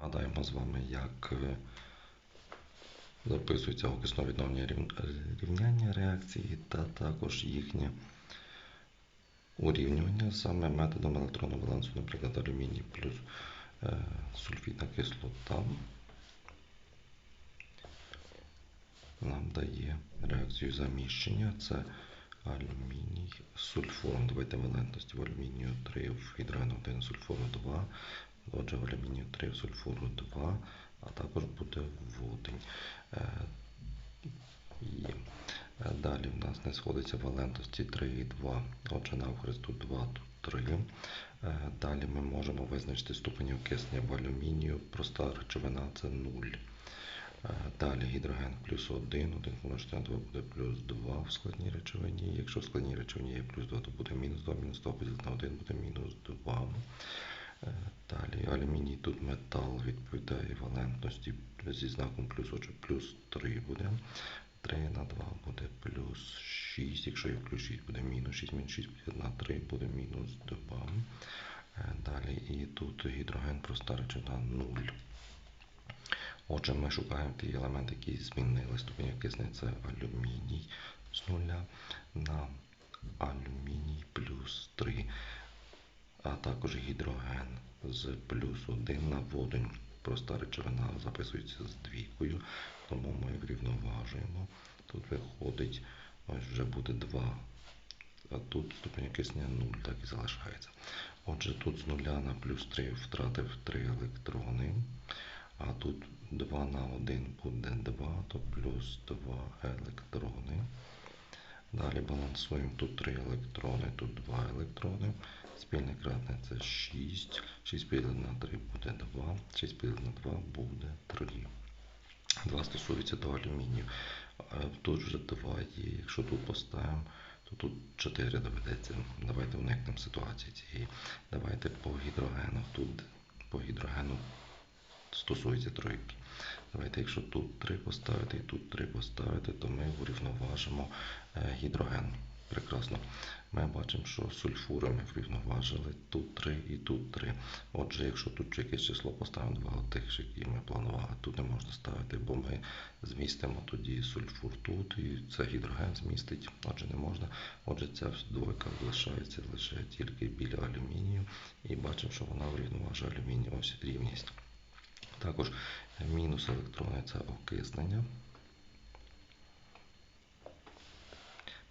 Нагадаємо з вами, як е, записуються окисно-відновні рівняння реакції та також їхнє урівнювання саме методом електронного балансу, наприклад, алюміній плюс е, сульфідна кислота нам дає реакцію заміщення. Це алюміній з сульфуром. Давайте валентності в алюмінію 3, в гідроген 1, сульфуру 2. Отже, в алюмінію 3, в сульфуру 2, а також буде водень. Е, Є. Е, Далі в нас не сходиться валентності 3 і 2. Отже, навхрест тут 2, тут 3. Е, Далі ми можемо визначити ступені окиснення в алюмінію. Проста речовина це 0. Е, Далі гідроген плюс 1, 1 помножити на 2 буде плюс 2 в складній речовині. Якщо в складній речовині є плюс 2, то буде мінус 2, мінус 2 поділити на 1 буде мінус 2. Е, Далі алюміній тут метал відповідає валентності зі знаком плюс, отже, плюс 3 буде. 3 на 2 буде плюс 6, якщо є плюс 6 буде мінус 6, мінус 6 буде на 3 буде мінус 2. Е, Далі і тут гідроген проста речовина 0. Отже, ми шукаємо ті елементи, які змінили ступінь окиснення. Це алюміній з нуля на алюміній плюс 3, а також гідроген з плюс 1 на водень. Проста речовина записується з двійкою, тому ми врівноважуємо. Тут виходить, ось вже буде 2. А тут ступінь окиснення 0, так і залишається. Отже, тут з нуля на плюс 3 втратив 3 електрони. А тут 2 на 1 буде 2, то плюс 2 електрони. Далі балансуємо тут 3 електрони, тут 2 електрони. Спільне кратне це 6. 6 поділити на 3 буде 2. 6 поділити на 2 буде 3. 2 стосується до алюмінію. Е, Тут вже 2 є. Якщо тут поставимо, то тут 4 доведеться. Давайте уникнемо ситуації цієї. Давайте по гідрогену. Тут по гідрогену стосується тройки. Давайте, якщо тут 3 поставити і тут 3 поставити, то ми врівноважимо е, гідроген. Прекрасно. Ми бачимо, що сульфури ми врівноважили тут 3 і тут 3. Отже, якщо тут якесь число поставимо два тих, які ми планували, тут не можна ставити, бо ми змістимо тоді сульфур тут, і це гідроген змістить, отже, не можна. Отже, ця двойка залишається лише тільки біля алюмінію. І бачимо, що вона врівноважує алюміній. Ось рівність. Також мінус електрони це окиснення.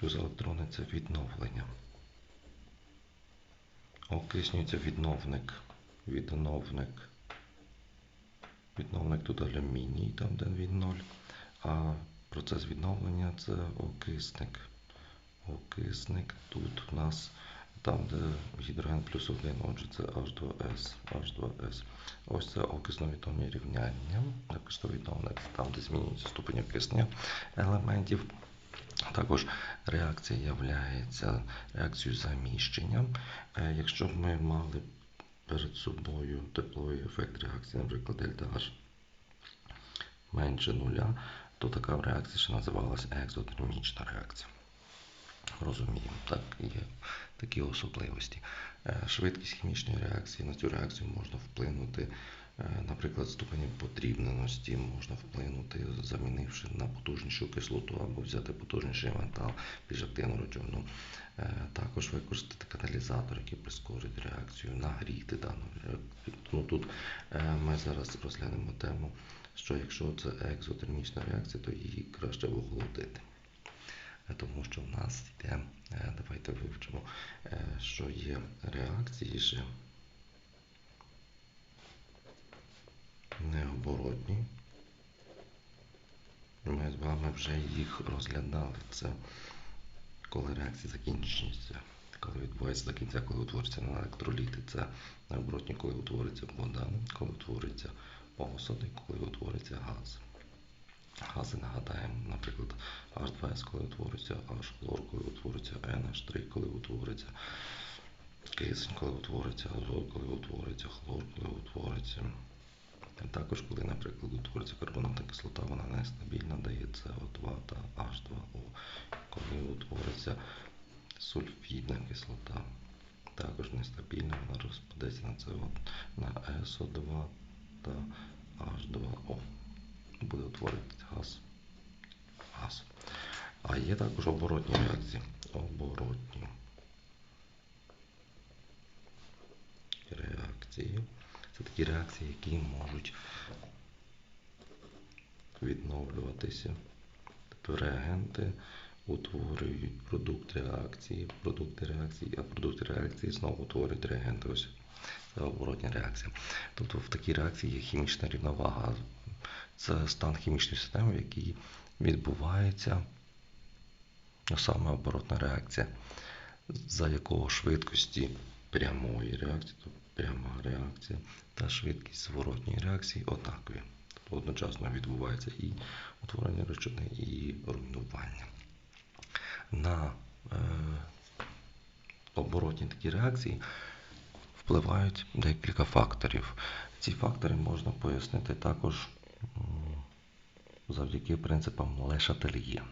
Плюс електрони це відновлення. Окиснюється відновник. Відновник. Відновник тут алюміній, там де він 0. А процес відновлення це окисник. Окисник тут у нас там, де гідроген плюс 1, отже, це H2S, H2S. Ось це окисно-відновні рівняння. Окисно-відновник, там, де змінюється ступень окиснення елементів. Також реакція являється реакцією заміщення. Е, Якщо б ми мали перед собою тепловий ефект реакції, наприклад, дельта H менше нуля, то така реакція ще називалася екзотермічна реакція. Розуміємо, так, є такі особливості. Е, Швидкість хімічної реакції на цю реакцію можна вплинути, наприклад, ступенем подрібненості можна вплинути, замінивши на потужнішу кислоту або взяти потужніший метал, більш активну речовину. Е, Також використати каталізатор, який прискорить реакцію, нагріти дану реакцію. Ну, тут е, ми зараз розглянемо тему, що якщо це екзотермічна реакція, то її краще охолодити. Е, Тому що в нас йде, е, давайте вивчимо, е, що є реакції ще необоротні. Ми з вами вже їх розглядали. Це коли реакція закінчується, коли відбувається до кінця, коли утворюється електроліти, це необоротні, коли утвориться вода, коли утвориться осади, коли утвориться газ. Гази нагадаємо, наприклад, H2S, коли утвориться H-хлор, коли утвориться NH3, коли утвориться кисень, коли утвориться азот, коли утвориться хлор, коли утвориться. Також, коли, наприклад, утворюється карбонатна кислота, вона нестабільна, дає СО2 та H2O. Коли утвориться сульфідна кислота, також нестабільна, вона розпадеться на СО, на е СО2 та H2O. Буде утворюватися газ. газ. А є також оборотні реакції. Оборотні реакції. Це такі реакції, які можуть відновлюватися. Тобто реагенти утворюють продукт реакції, продукти реакції, а продукти реакції знову утворюють реагенти. Ось це оборотня реакція. Тобто в такій реакції є хімічна рівновага. Це стан хімічної системи, в якій відбувається саме оборотна реакція, за якого швидкості прямої реакції, тобто пряма реакція та швидкість зворотньої реакції однакові. Тобто одночасно відбувається і утворення речовини, і руйнування. На е, оборотні такі реакції впливають декілька факторів. Ці фактори можна пояснити також завдяки принципам Ле Шательє.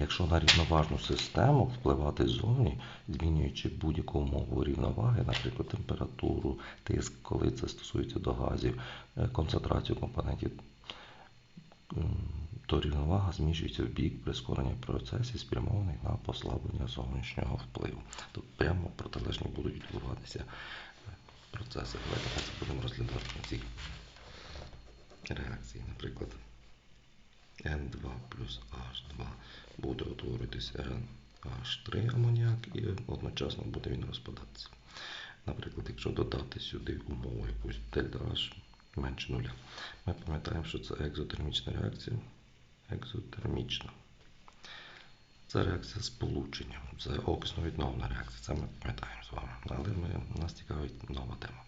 Якщо на рівноважну систему впливати ззовні, змінюючи будь-яку умову рівноваги, наприклад, температуру, тиск, коли це стосується до газів, е, концентрацію компонентів, то рівновага зміщується в бік прискорення процесів, спрямованих на послаблення зовнішнього впливу. Тобто прямо протилежні будуть відбуватися е, процеси. Давайте будемо розглядати цій реакції. Наприклад, N2 плюс H2 буде утворюватися NH3 амоніак і одночасно буде він розпадатися. Наприклад, якщо додати сюди умову якусь дельта H менше нуля, ми пам'ятаємо, що це екзотермічна реакція. Екзотермічна. Це реакція сполучення, це окисно-відновна реакція, це ми пам'ятаємо з вами. Але ми, нас цікавить нова тема.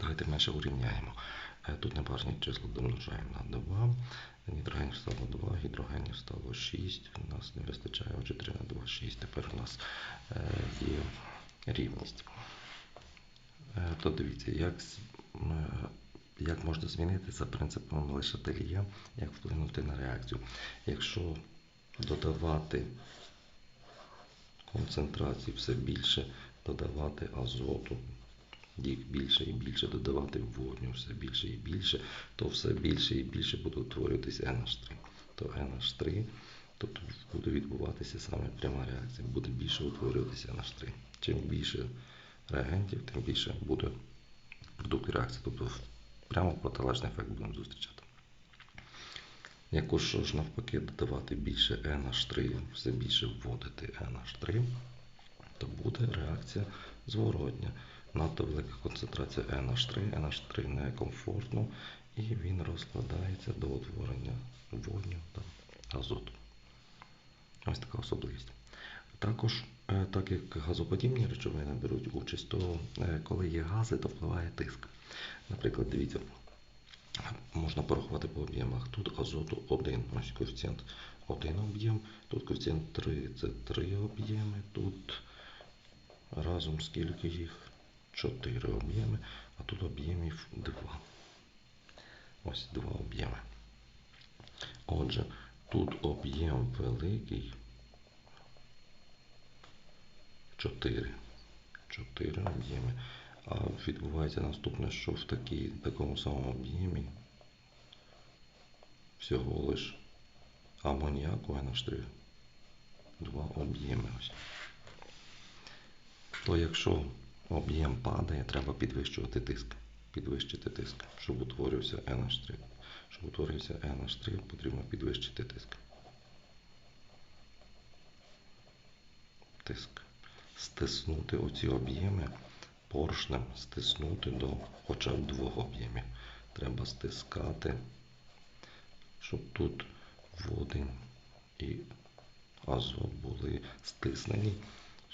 Давайте ми ще урівняємо. Е, Тут небажані числа домножаємо на 2, нітрогенів стало 2, гідрогенів стало 6, у нас не вистачає, отже 3 на 2, 6. Тепер у нас е, є рівність. Е, То дивіться, як, е, як можна змінити за принципом лише Телія, як вплинути на реакцію. Якщо додавати концентрації все більше, додавати азоту, їх більше і більше додавати водню, все більше і більше, то все більше і більше буде утворюватися NH3. То NH3, тобто буде відбуватися саме пряма реакція, буде більше утворюватися NH3. Чим більше реагентів, тим більше буде продукт реакції. Тобто прямо протилежний ефект будемо зустрічати. Якщо ж навпаки додавати більше NH3, все більше вводити NH3, то буде реакція зворотня. Надто велика концентрація NH3, NH3 некомфортно, і він розкладається до утворення водню та азоту. Ось така особливість. Також, е, так як газоподібні речовини беруть участь, то е, коли є гази, то впливає тиск. Наприклад, дивіться, можна порахувати по об'ємах. Тут азоту 1, ось коефіцієнт 1 об'єм, тут коефіцієнт 3 це 3 об'єми, тут разом скільки їх? 4 об'єми, а тут об'ємів 2. Ось 2 об'єми. Отже, тут об'єм великий 4. 4 об'єми. А відбувається наступне, що в такій, такому самому об'ємі всього лиш амоніаку NH3. Два об'єми ось. То якщо об'єм падає, треба підвищувати тиск. Підвищити тиск, щоб утворився NH3. Щоб утворився NH3, потрібно підвищити тиск. Тиск. Стиснути оці об'єми поршнем, стиснути до хоча б двох об'ємів. Треба стискати, щоб тут водень і азот були стиснені,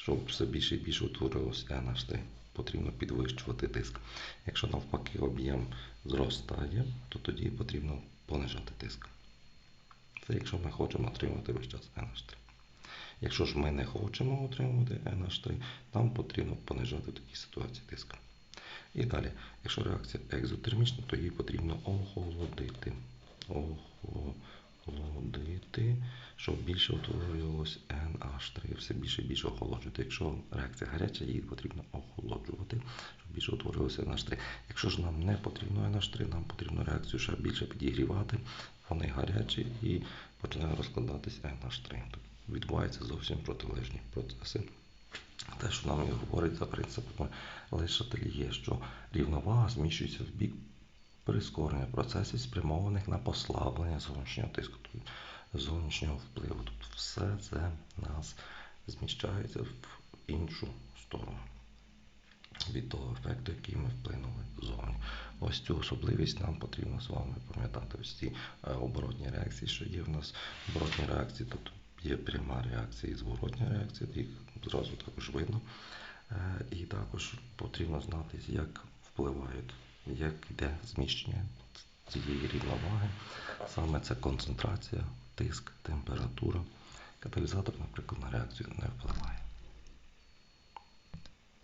щоб все більше і більше утворилося NH3. Потрібно підвищувати тиск. Якщо навпаки об'єм зростає, то тоді потрібно понижати тиск. Це якщо ми хочемо отримати весь час NH3. Якщо ж ми не хочемо отримувати NH3, нам потрібно понижати в такій ситуації тиск. І далі, якщо реакція екзотермічна, то її потрібно охолодити. Охолодити, щоб більше утворювалося NH3, все більше і більше охолоджувати. Якщо реакція гаряча, її потрібно охолоджувати, щоб більше утворювалося NH3. Якщо ж нам не потрібно NH3, нам потрібно реакцію ще більше підігрівати, вони гарячі і починає розкладатись NH3. відбуваються зовсім протилежні процеси. Те, що нам і говорить за принципами Лешателіє, що рівновага зміщується в бік прискорення процесів, спрямованих на послаблення зовнішнього тиску, тобто зовнішнього впливу. Тобто все це нас зміщається в іншу сторону від того ефекту, який ми вплинули зовні. Ось цю особливість нам потрібно з вами пам'ятати. Ось ці е, оборотні реакції, що є в нас оборотні реакції, тобто є пряма реакція і зворотня реакція, їх зразу також видно. Е, І також потрібно знати, як впливають, як йде зміщення цієї рівноваги. Саме це концентрація, тиск, температура. Каталізатор, наприклад, на реакцію не впливає.